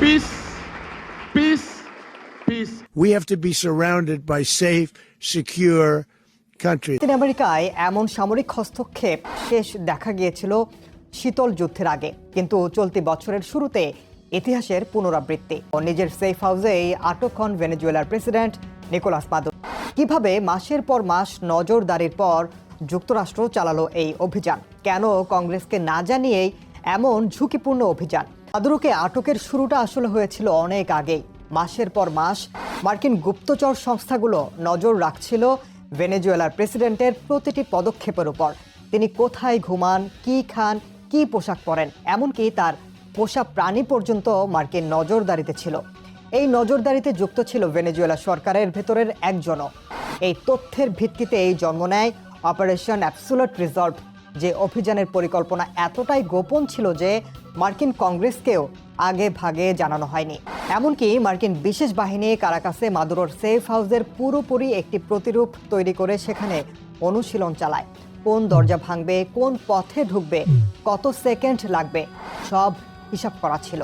Peace, peace, peace. We have to be surrounded by safe, secure countries. দক্ষিণ আমেরিকায় এমন সামরিক হস্তক্ষেপ শেষ দেখা গিয়েছিল শীতল যুদ্ধের আগে কিন্তু চলতি বছরের শুরুতে ইতিহাসের পুনরাবৃত্তি। ও নিজের সেফ হাউসেই আটক হন ভেনেজুয়েলার প্রেসিডেন্ট নিকোলাস মাদুরো। কীভাবে মাসের পর মাস নজরদারির পর যুক্তরাষ্ট্র চালালো এই অভিযান? কেন কংগ্রেসকে না জানিয়েই এমন ঝুঁকিপূর্ণ অভিযান? মাদুরোকে আটকের শুরুটা আসলে হয়েছিল অনেক আগেই। মাসের পর মাস মার্কিন গুপ্তচর সংস্থাগুলো নজর রাখছিল ভেনেজুয়েলার প্রেসিডেন্টের প্রতিটি পদক্ষেপের উপর। তিনি কোথায় ঘুমান, কি খান, কি পোশাক পরেন, এমনকি তার পোষা প্রাণী পর্যন্ত মার্কিন নজরদারিতে ছিল। এই নজরদারিতে যুক্ত ছিল ভেনেজুয়েলা সরকারের ভেতরের একজনও। এই তথ্যের ভিত্তিতে এই জন্ম নেয় অপারেশন অ্যাবসুলেট রিজর্ভ যে অভিযানের পরিকল্পনা এতটাই গোপন ছিল যে মার্কিন কংগ্রেসকেও আগে ভাগে জানানো হয়নি। এমনকি মার্কিন বিশেষ বাহিনী কারাকাসে মাদুরোর সেফ হাউসের পুরোপুরি একটি প্রতিরূপ তৈরি করে সেখানে অনুশীলন চালায়। কোন দরজা ভাঙবে, কোন পথে ঢুকবে, কত সেকেন্ড লাগবে, সব হিসাব করা ছিল।